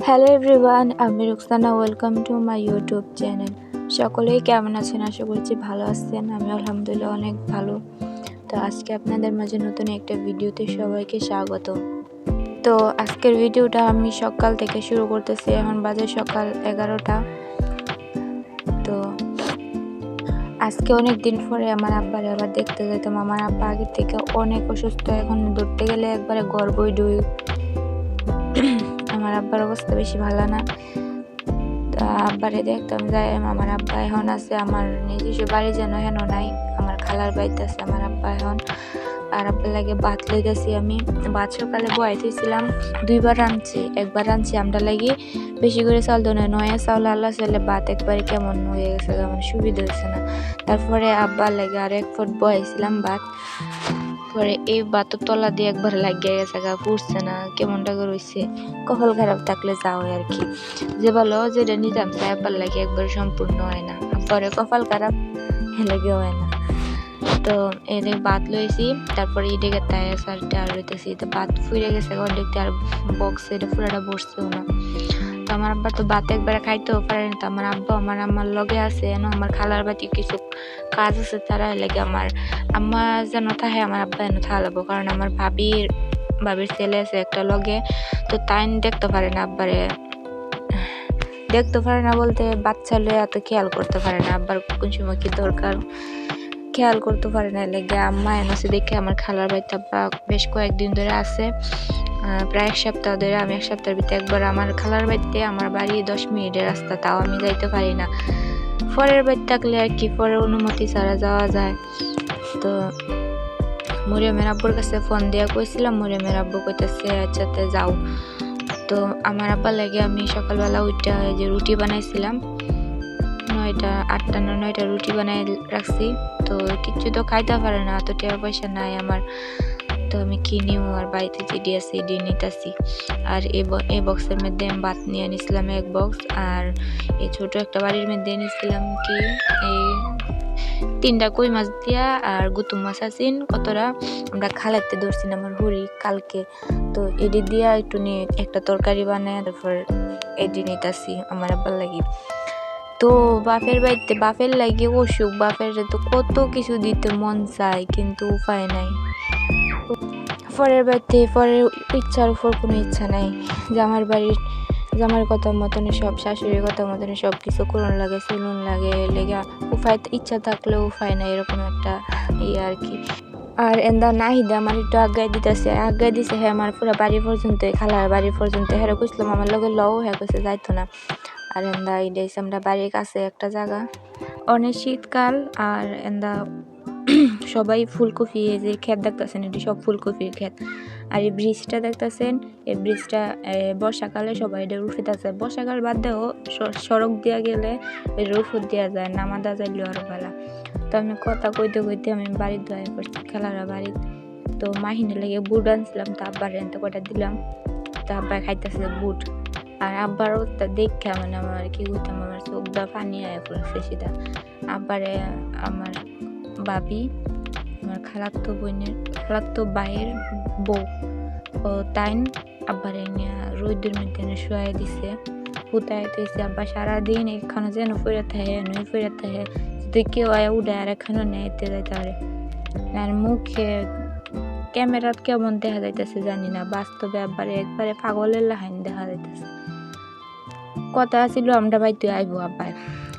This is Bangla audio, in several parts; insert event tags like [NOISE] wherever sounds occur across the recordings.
হ্যালো এভরিওয়ান আমি Ruksana welcome to my YouTube channel সকলেই কেমন আছেন? আশা করছি ভালো আছেন। আমি আলহামদুলিল্লাহ অনেক ভালো। তো আজকে আপনাদের মাঝে নতুন একটা ভিডিওতে সবাইকে স্বাগত। তো আজকের ভিডিওটা আমি সকাল থেকে শুরু করতেছি। এখন বাজে সকাল এগারোটা। তো আজকে অনেক দিন পরে আমার আব্বার আবার দেখতে যেতাম আমার আব্বা আগের থেকে অনেক অসুস্থ। এখন ধরতে গেলে একবারে গর্বই ডুই আমার আব্বার অবস্থা বেশি ভালো না। আব্বারে দেখতাম যাই, আমার আব্বা এখন আছে, আমার নিজস্ব বাড়ি যেন হেন নাই, আমার খালার বাড়িতে আছে, আমার আব্বা এখন। আর আব্বার লাগে ভাত লইতেছি আমি। ভাত সকালে বয়াইতেছিলাম দুইবার রাঁধছি, একবার রাঁধছি আমরা লাগি। বেশি করে চাল তো নয় চাউল আল্লাহ চাইলে ভাত একবারে কেমন হয়ে গেছে আমার সুবিধা হচ্ছে না। তারপরে আব্বার লাগে আর এক ফুট বয়াইছিলাম ভাত। পরে এই বাতর তলা দিয়ে একবার লাগিয়ে গেছে গা, পুড়ছে না, কেমনটা করে রইছে কপাল খারাপ থাকলে যা হয় আর কি। যে বলো যেটা নিতাম তাই আব্বার লাগে একবার সম্পূর্ণ হয় না। পরে কপাল খারাপ হেলেগে হয় না। তো এনে ভাত লইছি, তারপরে এদিকে তাই সারটা আর রইতেছি তো ভাত ফুইরে গেছে অর্ধেক আর বক্স এটা পুরাটা বসছেও না। তো আমার আব্বা তো ভাত একবারে খাইতেও পারে না। তো আমার আব্বা আমার আমার লগে আছে, এন আমার খালার বাতি কিছু কাজ আছে, তারা লাগে আমার আম্মা যেন থাহে আমার আব্বা এনে থাকলাবো কারণ আমার ভাবির ভাবির ছেলে আছে একটা লগে, তো তাই দেখতে পারে না আব্বারে। দেখতে পারে না বলতে বাচ্চা লয়ে এত খেয়াল করতে পারে না। আব্বার কোন সময় কি দরকার? খেয়াল করতে পারে না। লেগে আম্মা এনেছে দেখে আমার খালার বাড়িতে আব্বা বেশ কয়েকদিন ধরে আছে। প্রায় এক সপ্তাহ ধরে আমি এক সপ্তাহের ভিতরে একবার আমার খালার বাড়িতে, আমার বাড়ি দশ মিনিটের রাস্তা, তাও আমি যাইতে পারি না। পরের বাড়ি থাকলে আর কি পরের অনুমতি ছাড়া যাওয়া যায়। তো মরিয়মের আব্বুর কাছে ফোন দিয়া কইছিলাম মরিয়মের আব্বু কইতেছে আচ্ছা তে যাও। তো আমার আব্বার লাগে আমি সকালবেলা উঠে যে রুটি বানাইছিলাম। নয়টা, আটটা না নয়টা রুটি বানাই রাখছি। তো কিছু তো খাইতে পারে না তো টাকা পয়সা নাই আমার। তো আমি কিনিও আর বাড়িতে চিডি আছে এডি নিতেছি। আর এই বক্সের মধ্যে আমি ভাত নিয়ে নিছিলাম এক বক্স। আর এই ছোট একটা বাড়ির মধ্যে নিছিলাম কি? এই তিনটা কই মাছ দিয়া আর গুতুম মাছ আছেন কতটা? আমরা খালাতে ধরছিলাম আমার হুড়ি কালকে। তো এডি দিয়া একটু নিয়ে একটা তরকারি বানায়, তারপর এডি নিতাছি আমার আবার লাগি। তো বাপের বাড়িতে, বাপের লাগে অসুখ, বাপের তো কত কিছু দিতে মন চায়, কিন্তু উপায় নাই। পরের বাড়িতে, পরের ইচ্ছার উপর কোনো ইচ্ছা নাই। জামার বাড়ির, জামার কথা মতনই সব, শাশুড়ির কথা মতনই সব কিছু করুন লাগে, চলুন লাগে, লেগা উপায় ইচ্ছা থাকলেও উপায় নাই এরকম একটা ইয়ে আর কি। আর এন্দা নাহিদা আমার একটু আজ্ঞায় দিতেছে, আগায় দিছে হ্যাঁ আমার পুরো বাড়ি পর্যন্ত, খালার বাড়ি পর্যন্ত। হ্যাঁ কইছিলাম আমার লগে লও হ্যাঁ কইছে যাইতো না। আর এন্দা ইডাইছে আমরা বাড়ির কাছে একটা জায়গা। অনেক শীতকাল, আর এন্দা সবাই ফুলকপি, এই যে ক্ষেত দেখতেছেন, এটি সব ফুলকপির ক্ষেত। আর এই ব্রিজটা দেখতেছেন, এই ব্রিজটা বর্ষাকালে সবাই এটা উঠিতেছে বর্ষাকাল বাদ দেও সড়ক দিয়া গেলে রুফত দেওয়া যায় নামা দেওয়া যাইলেও আরও ভালো তো আমি কথা কইতে কইতে আমি বাড়ির দয়া করছি, খেলারা বাড়ির। তো মাহিনে লেগে বুট আনছিলাম, তো আব্বার এনতে কটা দিলাম। তো আব্বার খাইতেছে বুট। আর আব্বারও দেখে মানে আমার কি করতাম আমার চোখ দা পানি আয় পড়ছে সেটা। আব্বারে আমার বাবি আমার খালাতো বোনের খালাতো বাইয়ের বউ। ও তাইন আব্বারে রোদের মধ্যে শুয়াই দিছে হুতায় দিয়েছে আব্বা, সারাদিন এখানে যেন ফিরে থাকে নই থাকে, যদি কেউ আয় উঠে আর এখানে নেতে যাইতে পারে। আর মুখে ক্যামেরাত কেমন দেখা যাইতেছে জানি না, বাস্তবে আব্বারে একবারে পাগলের লাহাইন দেখা যাইতেছে। কথা ছিল আমরা বাইতে আইবো, আব্বাই।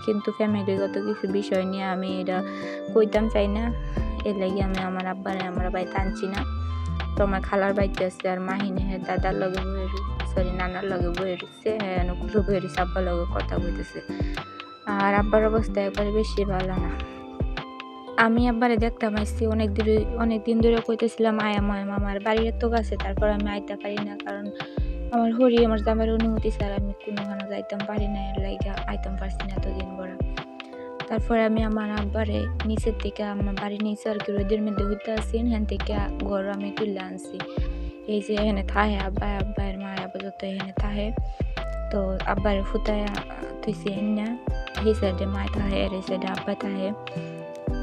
কিন্তু ফ্যামিলিগত কিছু বিষয় নিয়ে আমি এটা কইতাম চাই না। এর লাগি আমি আমার আব্বারে, আমার বাড়িতে টানছি না। তো আমার খালার বাড়িতে আছে আর মাহিনী হ্যাঁ দাদার লগে বয়ে সরি নানার লগে বয়ে রয়েছে হ্যাঁ নকুলো বয়ে রয়েছে আব্বার লগে কথা বলতেছে আর আব্বার অবস্থা একবারে বেশি ভালো না। আমি আব্বারে দেখতাম আসছি অনেক দূরে অনেক দিন ধরে কইতেছিলাম আয়াম আয়াম আমার বাড়ির তো কাছে, তারপর আমি আইতে পারি না, কারণ আমার হরি, আমার জামের অনুমতি ছাড়া আমি কোনোখানে যাইতাম পারি না এর লাইগা আইতাম পারছি না এতদিন বড় তারপরে আমি আমার আব্বারে নিচের থেকে আমার বাড়ির নিচে আর কি রোদের মধ্যে হইতে আসি হেন থেকে ঘর আমি তুলে আনছি। এই যে এখানে থাহে, আব্বা, আব্বায়ের মা আপাতত এখানে থাহে। তো আব্বার ফুতায় তুইছে না এই সাইডে মা থাহে, আর এই সাইডে আব্বা থাহে।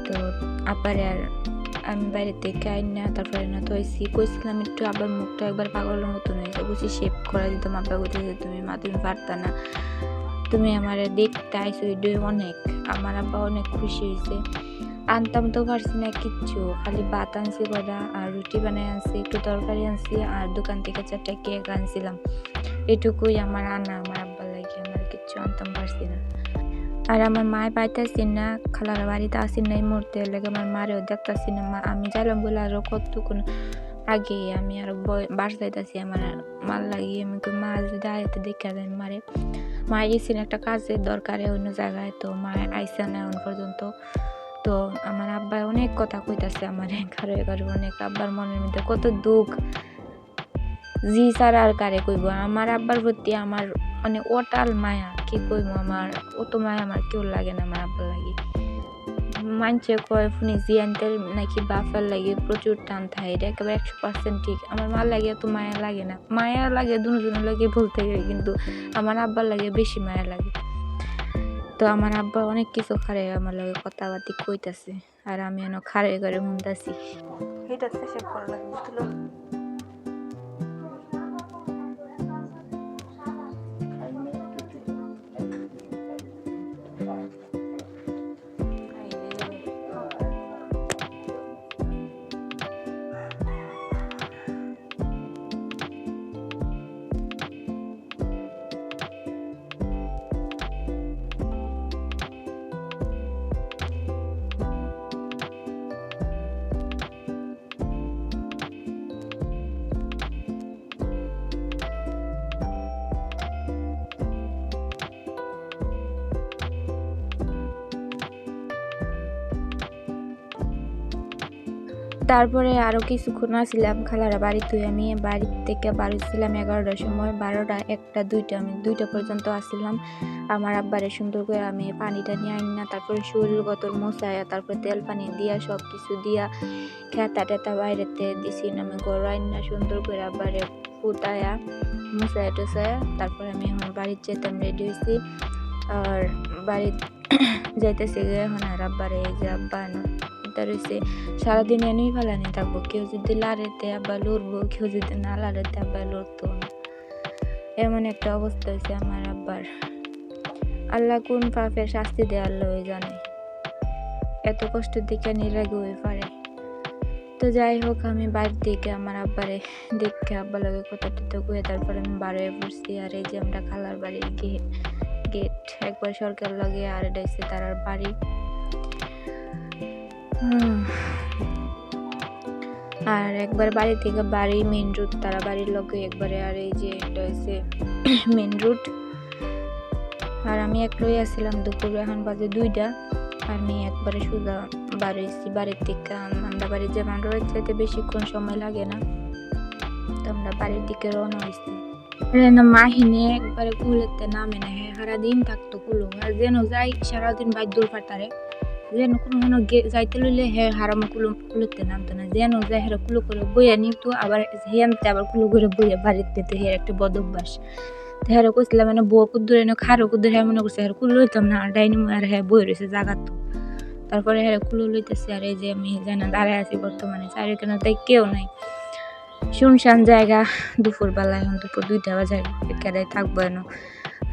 তো আব্বারে আর আমি বাইরে থেকে আইন না তারপরে না তো হয়েছি কইছিলাম একটু আব্বার মুখটা একবার পাগলের মতন হয়েছে বুঝি শেপ করা দিতাম আব্বা বলতেছে তুমি, মা, তুমি পারতা না। তুমি আমার দেখতে আইসো এটাই অনেক। আমার আব্বা অনেক খুশি হয়েছে আনতাম তো পারছি না কিচ্ছু। খালি ভাত আনছি কটা আর রুটি বানাই আনছি, একটু তরকারি আনছি আর দোকান থেকে চারটা কেক আনছিলাম। এটুকুই আমার আনা, আমার আব্বা লাগে। আমার কিচ্ছু আনতাম পারছি না। আর আমার মায় পাইতেছি না, খালার বাড়িতে আসি না এই মুহূর্তে লাগে আমার মারেও দেখতেছি না। মা, আমি যাইলাম বলে আরও কতক্ষণ আগে আমি আরও বাস যাইতেছি আমার মাল লাগিয়ে আমি মা যদি আয়তে দেখে দেন মারে। মা গেছেন একটা কাজের দরকারে অন্য জায়গায়, তো মা আইসে না এখন পর্যন্ত। তো আমার আব্বা অনেক কথা কইতাছে আমার, [LAUGHS] কারও কারও অনেক। আব্বার মনের মধ্যে কত দুঃখ। জি স্যার আর কারে কইব? আমার আব্বার প্রতি আমার মানে ওটাল মায়া। কি কইব আমার অত মায়া আমার কেউ লাগে না আমার আব্বার লাগে? মানছে কয়, ফুনি জিয়ানদের নাকি বাফার লাগে প্রচুর টান থাকে এটা একেবারে একশো পার্সেন্ট ঠিক। আমার মা লাগে এত মায়া লাগে না? মায়া লাগে দুজনের লাগে বলতে গেলে কিন্তু আমার আব্বার লাগে বেশি মায়া লাগে। তো আমার আব্বা অনেক কিছু খারে আমার লাগে কথাবার্তি কইতাছে। আর আমি এনে খারে করে শুনতাছি এটা শেষ করা লাগবে তারপরে আরও কিছুক্ষণ আসছিলাম খালারা বাড়িতে আমি বাড়ি থেকে বাড়িছিলাম এগারোটার সময়, বারোটা একটা, দুইটা, আমি দুইটা পর্যন্ত আসছিলাম আমার আব্বারে সুন্দর করে আমি পানিটা নিয়ে আনি না, তারপরে শরীর গত মোছায়া, তারপরে তেল পানি দিয়া সব কিছু দিয়া খেতা টেতা বাইরেতে দিছি আমি গড়াই না সুন্দর করে আব্বারে ফুটায়া, মোছায়া টোছায়া, তারপরে আমি এখন বাড়ির যেতাম রেডি হয়েছি আর বাড়ি [COUGHS] যাইতেছি এখন আর আব্বারে এই যে আব্বা রয়েছে সারাদিন এনেই ফেলানি থাকব। কেউ যদি লাড়েতে আবার লড়বো, কেউ যদি না লাড়েতে আবার লড়তো না। এমন একটা অবস্থা হয়েছে আমার আব্বার। আল্লাহ কোন পাপের শাস্তি দেয় আল্লাহ জানে। এত কষ্ট দিকে নিরাগ হয়ে পারে তো যাই হোক, আমি বাইরে দিকে আমার আব্বারে দেখে আব্বা লাগে কথা টথা কয়ে তারপরে আমি বার হয়ে পড়ছি। আর এই যে আমরা খালার বাড়ির গেট একবার সরকার লাগে আর এটা তার বাড়ি। আর একবার বাড়ি থেকে বাড়ি মেন রুট তারা বাড়ির লগে একবারে আর এই যে এটা হচ্ছে মেন রুট আর আমি একলাই আসছিলাম দুপুর, এখন বাজে দুইটা। আমি একবারে সোজা বাড়ি এসেছি বাড়ির থেকে আম- আমরা বাড়ির যে মানুষের চাইতে বেশিক্ষণ সময় লাগে না, তো আমরা বাড়ির দিকে রওনা হয়েছি না, মাহিনে একবারে কুলেতে নামে না হ্যাঁ সারাদিন থাকতো কুলো আর যেন যাই, সারাদিন বাইর দূর পাতারে যেন কোনো কোনো গে- যাইতে লইলে হে হারাম কুলো কুলোতে নামতো না যেন যাই হেরা কুলো করে বইয়া নিত আবার হেনতে আবার কুলো করে বইয়া বাড়িতে তো হের একটা বদ অভ্যাস হেরা কইছিলাম মানে বউ কুদ্দুরে না খারো কুদ্দুরে হ্যাঁ মনে করছে হের কুলো লইতাম না ডাইনি আর হ্যাঁ বই রয়েছে জাগাত তারপরে হেরা কুলো লইতেছে আর এই যে আমি যেন দাঁড়ায় আছি বর্তমানে চারিখানে তাই কেউ নাই। শুনশান জায়গা দুপুর বেলা এখন দুপুর দুইটা বাজে কেডাই থাকব এনো।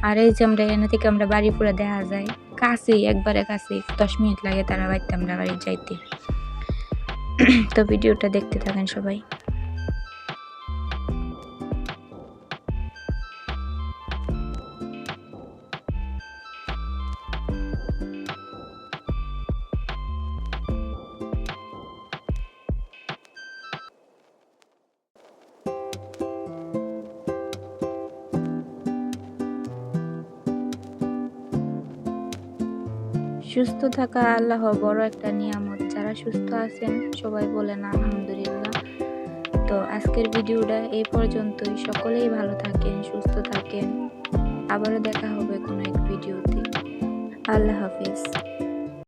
আর এই যে আমরা এখানে থেকে আমরা বাড়ি পুরো দেখা যায়। কাছেই, একবারে কাছে দশ মিনিট লাগে তারা বাড়িতে আমরা বাড়ি যাইতে। তো ভিডিওটা দেখতে থাকেন সবাই। সুস্থ থাকা আল্লাহ বড় একটা নিয়ামত। যারা সুস্থ আছেন, সবাই বলেন আলহামদুলিল্লাহ। তো আজকের ভিডিওটা এই পর্যন্তই। সকলেই ভালো থাকেন, সুস্থ থাকেন। আবারও দেখা হবে কোনো এক ভিডিওতে। আল্লাহ হাফিজ।